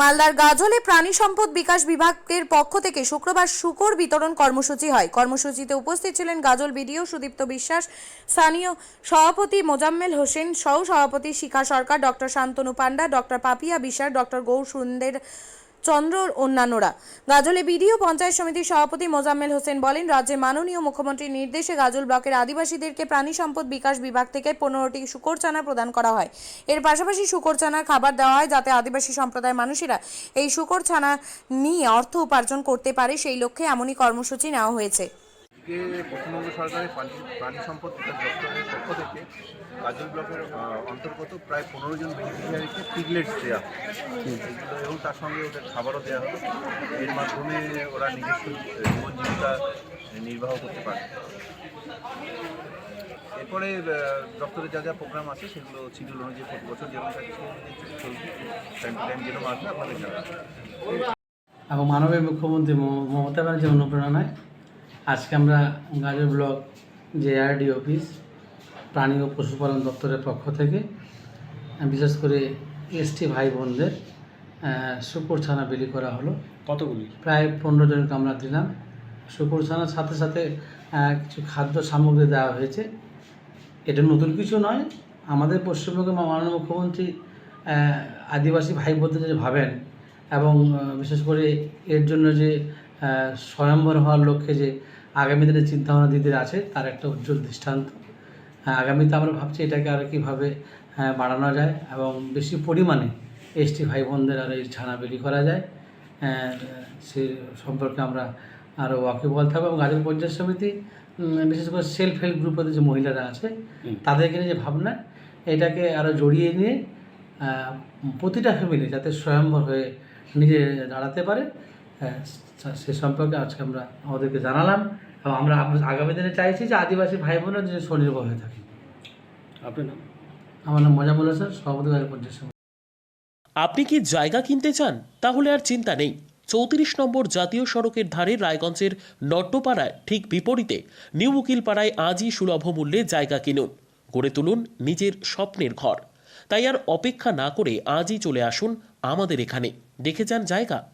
মালদার গাজলে প্রাণী সম্পদ বিকাশ বিভাগের পক্ষ থেকে শুক্রবার শুকর বিতরণ কর্মসূচি হয়। কর্মসূচিতে উপস্থিত ছিলেন গাজল বিডিও সুদীপ্ত বিশ্বাস, স্থানীয় সভাপতি মোজাম্মেল হোসেন সহ সভাপতি Shikha Sarkar, doctor Shantanu Panda, doctor Papiya Biswas doctor Gour সুন্দের চন্দ্র অন্যান্যরা। গাজলে বিডিও পঞ্চায়েত সমিতির সভাপতি মোজাম্মেল হোসেন বলেন, রাজ্যের মাননীয় মুখ্যমন্ত্রীর নির্দেশে গাজল ব্লকের আদিবাসীদেরকে প্রাণী সম্পদ বিকাশ বিভাগ থেকে পনেরোটি শুকর চানা প্রদান করা হয়। এর পাশাপাশি শুকর চানার খাবার দেওয়া হয় যাতে আদিবাসী সম্প্রদায়ের মানুষেরা এই শুকর ছানা নিয়ে অর্থ উপার্জন করতে পারে। সেই লক্ষ্যে এমনই কর্মসূচি নেওয়া হয়েছে। আজকে পশ্চিমবঙ্গ সরকারের প্রাণী প্রাণী সম্পদ বিকাশ দপ্তরের পক্ষ থেকে গাজল ব্লকের অন্তর্গত প্রায় পনেরো জন বেনিফিশিয়ারিকে পিগলেটস দেওয়া। এবং তার সঙ্গে ওদের খাবারও দেওয়া হলো। এর মাধ্যমে ওরা নিজস্ব জীবন জীবিকা নির্বাহ করতে পারে। এরপরে দপ্তরে যা যা প্রোগ্রাম আছে সেগুলো শিডিউল অনুযায়ী প্রতি বছর যেমন থাকে চলবে টাইম টাইম যেরকম আসবে, আপনাদের এবং মাননীয় মুখ্যমন্ত্রী মম- মমতা ব্যানার্জির অনুপ্রেরণায় আজকে আমরা গাজর ব্লক জেআরডি অফিস প্রাণী ও পশুপালন দপ্তরের পক্ষ থেকে বিশেষ করে এসটি ভাই বোনদের শুকুর ছানা বিলি করা হলো। কতগুলি? প্রায় পনেরো জনকে আমরা দিলাম। শুকুর ছানার সাথে সাথে কিছু খাদ্য সামগ্রী দেওয়া হয়েছে। এটা নতুন কিছু নয়। আমাদের পশ্চিমবঙ্গের মাননীয় মুখ্যমন্ত্রী আদিবাসী ভাই বোনদের যে ভাবেন এবং বিশেষ করে এর জন্য যে স্বয়ম্বর হওয়ার লক্ষ্যে যে আগামী দিনে চিন্তাভাবনা দিদির আছে তার একটা উজ্জ্বল দৃষ্টান্ত। হ্যাঁ, আগামীতে আমরা ভাবছি এটাকে আরও কীভাবে হ্যাঁ, বাড়ানো যায় এবং বেশি পরিমাণে এসটি ভাই বোনদের আরও এই ছানা বিলি করা যায়। হ্যাঁ, সে সম্পর্কে আমরা আরও ওয়াকিবল থাকব এবং গাজল পঞ্চায়েত সমিতি বিশেষ করে সেলফ হেল্প গ্রুপের যে মহিলারা আছে তাদেরকে নিয়ে যে ভাবনা এটাকে আরও জড়িয়ে নিয়ে প্রতিটা ফ্যামিলি যাতে স্বয়ম্বর হয়ে নিজে দাঁড়াতে পারে। সে- সে সম্পর্কে আজকে আমরা আমাদেরকে জানালাম এবং আমরা আগামী দিনে চাইছি যে আদিবাসী ভাই বোনরা যে স্বনির্ভর হয়ে থাকে। আপনার নাম? আমার নাম মজামুল হোসেন সভাপতি পঞ্চায়েত আপনি কি জায়গা কিনতে চান? তাহলে আর চিন্তা নেই। চৌত্রিশ নম্বর জাতীয় সড়কের ধারে রায়গঞ্জের নট্টপাড়ায় ঠিক বিপরীতে নিউ উকিলপাড়ায় আজই সুলভ মূল্যে জায়গা কিনুন। গড়ে তুলুন নিজের স্বপ্নের ঘর। তাই আর অপেক্ষা না করে আজই চলে আসুন আমাদের এখানে। দেখে যান জায়গা।